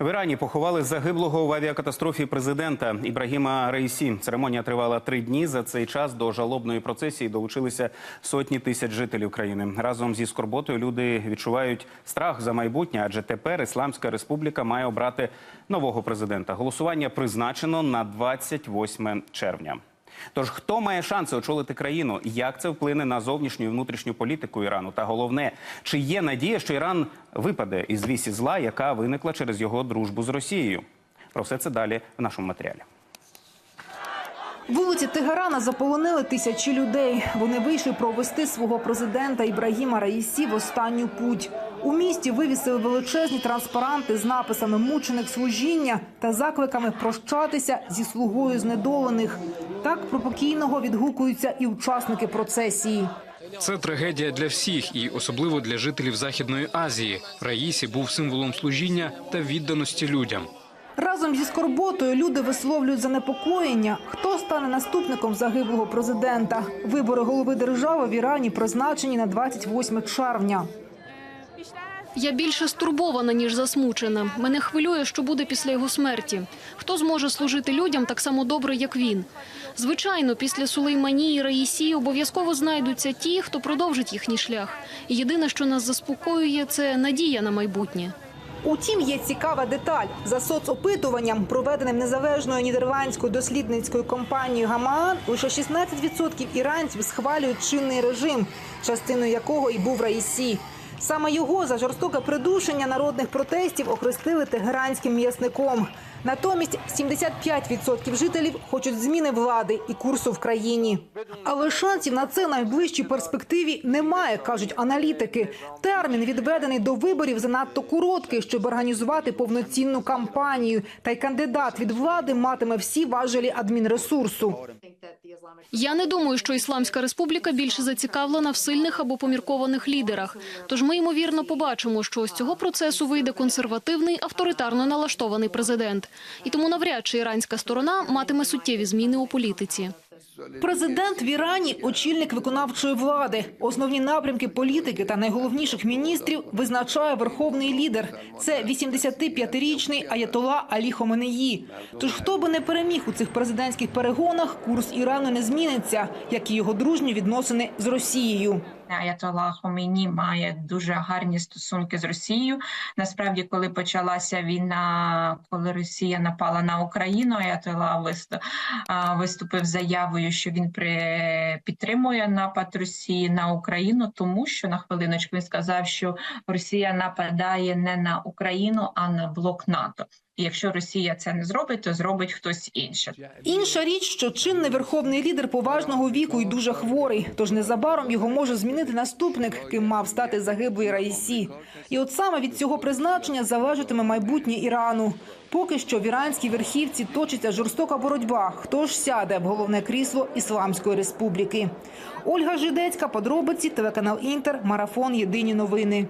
В Ірані поховали загиблого в авіакатастрофі президента Ібрагіма Раїсі. Церемонія тривала три дні. За цей час до жалобної процесії долучилися сотні тисяч жителів країни. Разом зі скорботою люди відчувають страх за майбутнє, адже тепер Ісламська Республіка має обрати нового президента. Голосування призначено на 28 червня. Тож хто має шанси очолити країну? Як це вплине на зовнішню і внутрішню політику Ірану? Та головне, чи є надія, що Іран випаде із вісі зла, яка виникла через його дружбу з Росією? Про все це далі в нашому матеріалі. Вулиці Тегерана заполонили тисячі людей. Вони вийшли провести свого президента Ібрагіма Раїсі в останню путь. У місті вивісили величезні транспаранти з написами Мученик служіння та закликами прощатися зі слугою знедолених. Так про покійного відгукуються і учасники процесії. Це трагедія для всіх, і особливо для жителів Західної Азії. Раїсі був символом служіння та відданості людям. Разом зі скорботою люди висловлюють занепокоєння, хто стане наступником загиблого президента. Вибори голови держави в Ірані призначені на 28 червня. Я більше стурбована, ніж засмучена. Мене хвилює, що буде після його смерті. Хто зможе служити людям так само добре, як він? Звичайно, після Сулейманії і Раїсі обов'язково знайдуться ті, хто продовжить їхній шлях. Єдине, що нас заспокоює, це надія на майбутнє. Утім, є цікава деталь. За соцопитуванням, проведеним незалежною нідерландською дослідницькою компанією Гамаан, лише 16% іранців схвалюють чинний режим, частиною якого і був Раїсі. Саме його за жорстоке придушення народних протестів охрестили тегеранським м'ясником. Натомість 75% жителів хочуть зміни влади і курсу в країні. Але шансів на це найближчій перспективі немає, кажуть аналітики. Термін, відведений до виборів, занадто короткий, щоб організувати повноцінну кампанію. Та й кандидат від влади матиме всі важелі адмінресурсу. Я не думаю, що Ісламська Республіка більше зацікавлена в сильних або поміркованих лідерах. Тож ми ймовірно побачимо, що з цього процесу вийде консервативний, авторитарно налаштований президент. І тому навряд чи іранська сторона матиме суттєві зміни у політиці. Президент в Ірані – очільник виконавчої влади. Основні напрямки політики та найголовніших міністрів визначає верховний лідер. Це 85-річний Аятола Алі Хоменеї. Тож хто би не переміг у цих президентських перегонах, курс Ірану не зміниться, як і його дружні відносини з Росією. Аятолла Хомейні має дуже гарні стосунки з Росією. Насправді, коли почалася війна, коли Росія напала на Україну, виступ, виступив заявою, що він підтримує напад Росії на Україну, тому що на хвилиночку він сказав, що Росія нападає не на Україну, а на блок НАТО. Якщо Росія це не зробить, то зробить хтось інший. Інша річ, що чинний верховний лідер поважного віку і дуже хворий, тож незабаром його може змінити наступник, ким мав стати загиблий Раїсі. І от саме від цього призначення залежатиме майбутнє Ірану. Поки що в іранській верхівці точиться жорстока боротьба. Хто ж сяде в головне крісло Ісламської республіки? Ольга Жидецька, подробиці, телеканал Інтер, марафон Єдині новини.